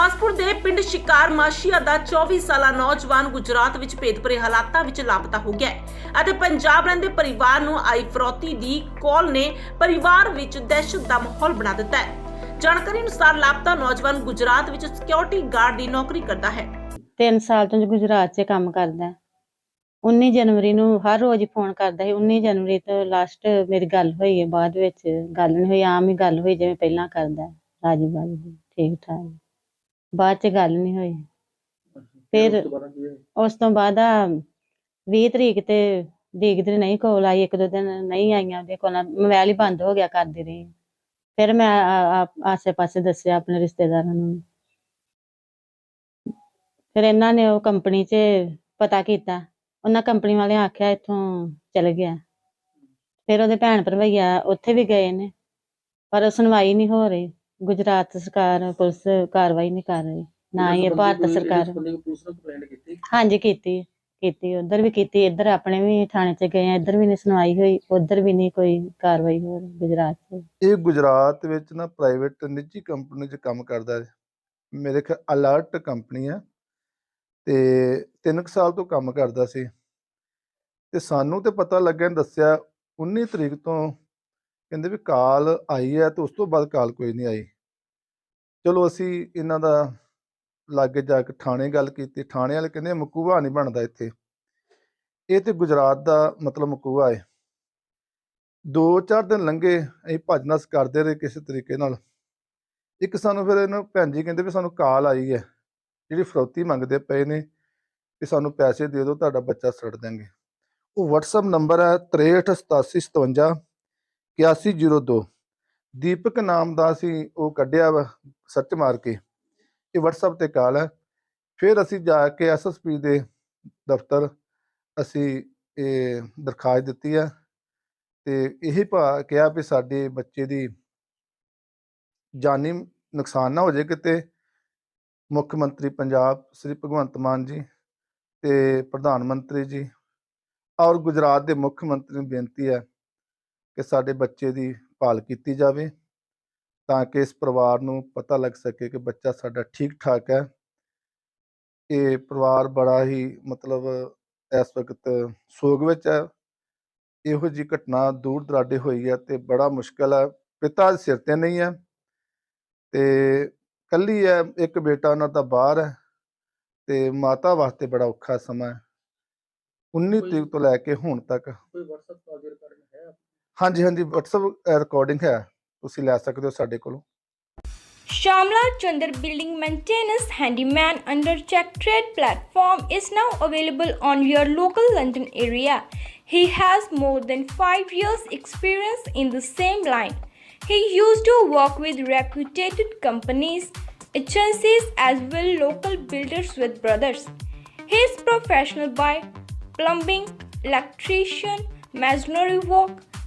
ਗੁਰਦਾਸਪੁਰ ਦੇ ਪਿੰਡ ਸ਼ਿਕਾਰ ਮਾਸ਼ੀਆ ਦਾ 24 ਸਾਲਾ ਨੌਜਵਾਨ ਗੁਜਰਾਤ ਵਿੱਚ ਭੇਦਭਰੇ ਹਾਲਾਤਾਂ ਵਿੱਚ ਲਾਪਤਾ ਹੋ ਗਿਆ ਹੈ ਅਤੇ ਪੰਜਾਬ ਰਹਿੰਦੇ ਪਰਿਵਾਰ ਨੂੰ ਆਈ ਫਰੌਤੀ ਦੀ ਕਾਲ ਨੇ ਪਰਿਵਾਰ ਵਿੱਚ ਦਹਿਸ਼ਤ ਦਾ ਮਾਹੌਲ ਬਣਾ ਦਿੱਤਾ ਹੈ। ਜਾਣਕਾਰੀ ਅਨੁਸਾਰ ਲਾਪਤਾ ਨੌਜਵਾਨ ਗੁਜਰਾਤ ਵਿੱਚ ਸਿਕਿਉਰਿਟੀ ਗਾਰਡ ਦੀ ਨੌਕਰੀ ਕਰਦਾ ਹੈ। ਤਿੰਨ ਸਾਲ ਤੋਂ ਗੁਜਰਾਤ 'ਚ ਕੰਮ ਕਰਦਾ ਹੈ। 19 ਜਨਵਰੀ ਨੂੰ ਹਰ ਰੋਜ਼ ਫੋਨ ਕਰਦਾ ਸੀ। 19 ਜਨਵਰੀ ਤੋਂ ਲਾਸਟ ਮੇਰੀ ਗੱਲ ਹੋਈ ਹੈ। ਬਾਅਦ ਵਿੱਚ ਗੱਲ ਨਹੀਂ ਹੋਈ, ਆਮ ਹੀ ਗੱਲ ਹੋਈ, ਜਿਵੇਂ ਪਹਿਲਾਂ ਕਰਦਾ ਰਾਜੀ ਬਾਜੀ ਠੀਕ ਠਾਕ ਬਾਅਦ 'ਚ ਗੱਲ ਨਹੀਂ ਹੋਈ। ਫਿਰ ਉਸ ਤੋਂ ਬਾਅਦ ਆ 20 ਤਰੀਕ ਤੇ ਦੇਖਦੇ ਨਹੀਂ ਕੋਲ ਆਈ ਇੱਕ ਦੋ ਦਿਨ ਨਹੀਂ ਆਈਆਂ ਉਹਦੇ ਕੋਲ। ਮੋਬਾਈਲ ਹੀ ਬੰਦ ਹੋ ਗਿਆ ਕਰਦੀ ਰਹੀ। ਫਿਰ ਮੈਂ ਆਸੇ-ਪਾਸੇ ਦੱਸਿਆ ਆਪਣੇ ਰਿਸ਼ਤੇਦਾਰਾਂ ਨੂੰ। ਫਿਰ ਇਹਨਾਂ ਨੇ ਉਹ ਕੰਪਨੀ 'ਚ ਪਤਾ ਕੀਤਾ। ਉਹਨਾਂ ਕੰਪਨੀ ਵਾਲਿਆਂ ਆਖਿਆ ਇੱਥੋਂ ਚਲ ਗਿਆ। ਫਿਰ ਉਹਦੇ ਭੈਣ ਭਰਵਈਆ ਉੱਥੇ ਵੀ ਗਏ ਨੇ ਪਰ ਸੁਣਵਾਈ ਨਹੀਂ ਹੋ ਰਹੀ। ਗੁਜਰਾਤ ਸਰਕਾਰ ਪੁਲਿਸ ਕਾਰਵਾਈ ਨਹੀਂ ਕਰ ਰਹੀ ਨਾ ਹੀ ਇਹ ਭਾਰਤ ਸਰਕਾਰ। ਬੰਦੇ ਨੂੰ ਪੁਲਿਸ ਨੂੰ ਕੰਪਲੇਂਟ ਕੀਤੀ? ਹਾਂਜੀ ਕੀਤੀ ਕੀਤੀ ਉਧਰ ਵੀ ਕੀਤੀ ਇੱਧਰ ਆਪਣੇ ਵੀ ਥਾਣੇ 'ਚ ਗਏ ਆ ਇੱਧਰ ਵੀ ਨਹੀਂ ਸੁਣਵਾਈ ਹੋਈ ਉਧਰ ਵੀ ਨਹੀਂ ਕੋਈ ਕਾਰਵਾਈ ਹੋ ਰਹੀ ਗੁਜਰਾਤ 'ਚ। ਇਹ ਗੁਜਰਾਤ ਵਿੱਚ ਨਾ ਪ੍ਰਾਈਵੇਟ ਨਿੱਜੀ ਕੰਪਨੀ 'ਚ ਕੰਮ ਕਰਦਾ ਹੈ ਮੇਰੇ ਖਿਆਲ ਅਲਰਟ ਕੰਪਨੀ ਆ ਤੇ 3 ਸਾਲ ਤੋਂ ਕੰਮ ਕਰਦਾ ਸੀ। ਤੇ ਸਾਨੂੰ ਤੇ ਪਤਾ ਲੱਗਿਆ ਦੱਸਿਆ 19 ਤਰੀਕ ਤੋਂ ਕਹਿੰਦੇ ਵੀ ਕਾਲ ਆਈ ਹੈ ਤੇ ਉਸ ਤੋਂ ਬਾਅਦ ਕਾਲ ਕੋਈ ਨਹੀਂ ਆਈ। ਚਲੋ ਅਸੀਂ ਇਹਨਾਂ ਦਾ ਲਾਗੇ ਜਾ ਕੇ ਥਾਣੇ ਗੱਲ ਕੀਤੀ। ਥਾਣੇ ਵਾਲੇ ਕਹਿੰਦੇ ਮਕੂਆ ਨਹੀਂ ਬਣਦਾ ਇੱਥੇ। ਇਹ ਤੇ ਗੁਜਰਾਤ ਦਾ ਮਤਲਬ ਮਕੂਆ ਹੈ ਦੋ ਚਾਰ ਦਿਨ ਲੰਘੇ, ਅਸੀਂ ਭੱਜ ਨੱਸ ਕਰਦੇ ਰਹੇ ਕਿਸੇ ਤਰੀਕੇ ਨਾਲ। ਇੱਕ ਸਾਨੂੰ ਫਿਰ ਇਹਨਾਂ ਭੈਣ ਜੀ ਕਹਿੰਦੇ ਵੀ ਸਾਨੂੰ ਕਾਲ ਆਈ ਹੈ। ਜਿਹੜੀ ਫਰੌਤੀ ਮੰਗਦੇ ਪਏ ਨੇ ਕਿ ਸਾਨੂੰ ਪੈਸੇ ਦੇ ਦਿਓ, ਤੁਹਾਡਾ ਬੱਚਾ ਛੱਡ ਦਾਂਗੇ ਉਹ WhatsApp ਨੰਬਰ ਹੈ 638757 8102 ਦੀਪਕ ਨਾਮ ਦਾ ਅਸੀਂ ਉਹ ਕੱਢਿਆ ਵਾ ਸਰਚ ਮਾਰ ਕੇ। ਇਹ WhatsApp ਤੇ ਕਾਲ ਹੈ। ਫਿਰ ਅਸੀਂ ਜਾ ਕੇ ਐਸਐਸਪੀ ਦੇ ਦਫ਼ਤਰ ਅਸੀਂ ਇਹ ਦਰਖਾਸਤ ਦਿੱਤੀ ਹੈ ਤੇ ਇਹ ਭਾ ਕਿਹਾ ਵੀ ਸਾਡੇ ਬੱਚੇ ਦੀ ਜਾਨੀ ਨੁਕਸਾਨ ਨਾ ਹੋ ਜਾਏ ਕਿਤੇ। ਮੁੱਖ ਮੰਤਰੀ ਪੰਜਾਬ, ਸ੍ਰੀ ਭਗਵੰਤ ਮਾਨ ਜੀ ਤੇ ਪ੍ਰਧਾਨ ਮੰਤਰੀ ਜੀ ਔਰ ਗੁਜਰਾਤ ਦੇ ਮੁੱਖ ਮੰਤਰੀ ਨੂੰ ਬੇਨਤੀ ਹੈ ਕਿ ਸਾਡੇ ਬੱਚੇ ਦੀ ਭਾਲ ਕੀਤੀ ਜਾਵੇ ਤਾਂ ਕਿ ਇਸ ਪਰਿਵਾਰ ਨੂੰ ਪਤਾ ਲੱਗ ਸਕੇ ਕਿ ਬੱਚਾ ਸਾਡਾ ਠੀਕ ਠਾਕ ਹੈ। ਇਹ ਪਰਿਵਾਰ ਬੜਾ ਹੀ ਮਤਲਬ ਇਸ ਵਕਤ ਸੋਗ ਵਿੱਚ ਹੈ। ਇਹੋ ਜੀ ਘਟਨਾ ਦੂਰ ਦਰਾਡੇ ਹੋਈ ਹੈ ਤੇ ਬੜਾ ਮੁਸ਼ਕਲ ਹੈ। ਪਿਤਾ ਸਿਰ ਤੇ ਨਹੀਂ ਹੈ ਤੇ ਕੱਲੀ ਹੈ ਇੱਕ ਬੇਟਾ ਉਹਨਾਂ ਦਾ ਬਾਹਰ ਹੈ ਤੇ ਮਾਤਾ ਵਾਸਤੇ ਬੜਾ ਔਖਾ ਸਮਾਂ ਹੈ। 19 ਕੋਈ- ਤਰੀਕ ਤੋਂ ਲੈ ਕੇ ਹੁਣ ਤੱਕ। ਕੋਈ WhatsApp ਕਾਲ ਦੀ ਰਿਕਾਰਡਿੰਗ ਹੈ? ਹਾਂਜੀ ਹਾਂਜੀ WhatsApp ਰਿਕਾਰਡਿੰਗ ਹੈ ਤੁਸੀਂ ਲੈ ਸਕਦੇ ਹੋ ਸਾਡੇ ਕੋਲੋਂ Shamla Chandar Building Maintenance Handyman under Check Trade platform is now available on your local London area. He has more than 5 years experience in the same line. He used to work with reputed companies, agencies as well local builders with brothers. He is professional by plumbing, electrician, masonry work,